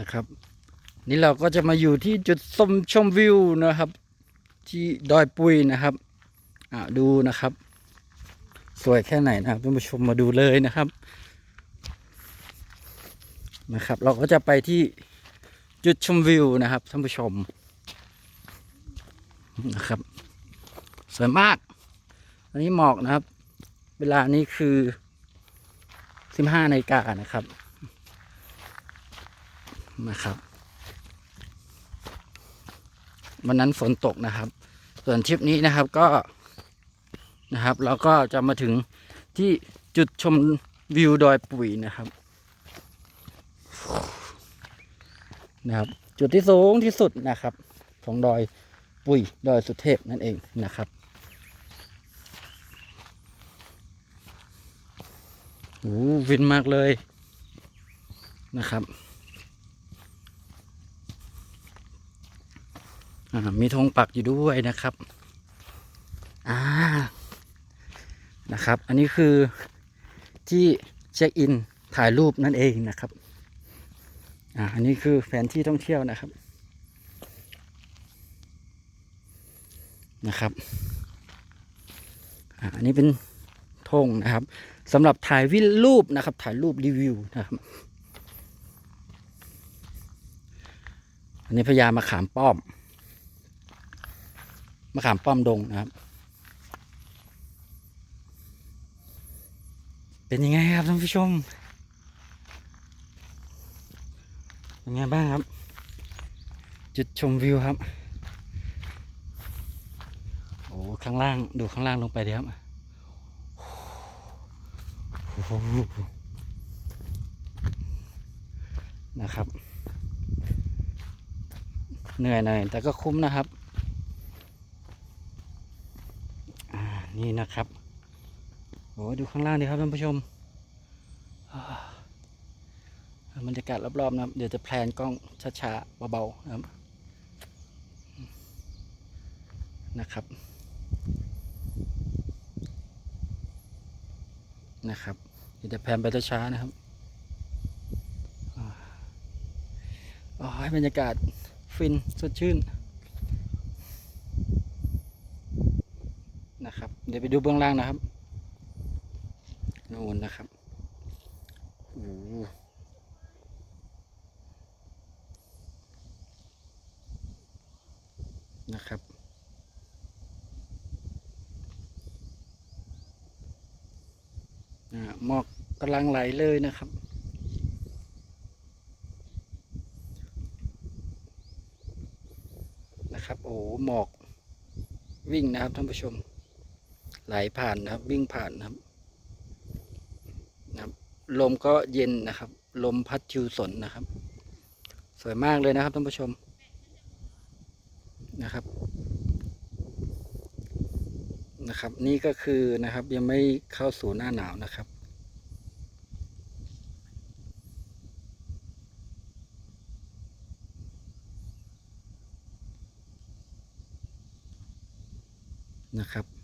นะครับ นี่เราก็จะมาอยู่ที่จุดชมชมวิวนะครับ ที่ดอยปุยนะครับอ่าดูนะครับ สวยแค่ไหนนะครับท่านผู้ชมมาดูเลยนะครับ นะครับ เราก็จะไปที่จุดชมวิวนะครับท่านผู้ชมนะครับสวยมาก อันนี้หมอกนะครับ เวลานี้คือสิบห้านาฬิกานะครับ นะครับ วันนั้นฝนตกนะครับ ส่วนทริปนี้นะครับก็นะครับ เราก็จะมาถึงที่จุดชมวิวดอยปุ๋ยนะครับ นะครับ จุดที่สูงที่สุดนะครับ ของดอยปุ๋ยดอยสุเทพนั่นเองนะครับโอ้วินมากเลยนะครับอ่า มีธงปักอยู่ด้วยนะครับ อ่า นะครับ อันนี้คือที่เช็คอินถ่ายรูปนั่นเองนะครับ อ่า อันนี้คือแผนที่ท่องเที่ยวนะครับ นะครับ อ่า อันนี้เป็นธงนะครับสำหรับถ่ายวิรูปนะครับ ถ่ายรูปรีวิวนะครับอันนี้พญามาขามป้อม มาขามป้อมดงนะครับ เป็นยังไงครับท่านผู้ชมเป็นไงบ้างครับ จุดชมวิวครับโอ้ข้างล่างดูข้างล่างลงไปดีครับนะครับ เหนื่อยหน่อยแต่ก็คุ้มนะครับอ่า นี่นะครับโอ้ดูข้างล่างดีครับท่านผู้ชมบรรยากาศรอบๆนะครับ เดี๋ยวจะแพลนกล้องช้าๆเบาๆนะครับนะครับ นะครับ เดี๋ยวจะแพนไปช้าๆนะครับอ่าโอ้ยบรรยากาศฟินสดชื่นนะครับ เดี๋ยวไปดูเบื้องล่างนะครับนู่นนะครับโอ้โหนะครับอ่าหมอกกำลังไหลเลยนะครับ นะครับ โอ้หมอกวิ่งนะครับท่านผู้ชม ไหลผ่านนะครับ วิ่งผ่านนะครับนะครับ ลมก็เย็นนะครับ ลมพัดชิวสนนะครับ สวยมากเลยนะครับท่านผู้ชมนะครับนะครับ นี่ก็คือนะครับยังไม่เข้าสู่หน้าหนาวนะครับนะครับ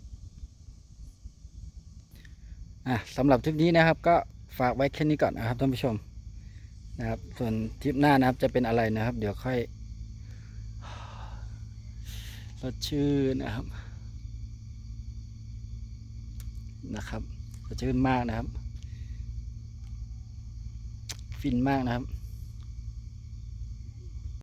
อะสำหรับทริปนี้นะครับ ก็ฝากไว้แค่นี้ก่อนนะครับท่านผู้ชมนะครับ ส่วนทริปหน้านะครับจะเป็นอะไรนะครับ เดี๋ยวค่อยสดชื่นนะครับนะครับสดชื่นมากนะครับ ฟินมากนะครับ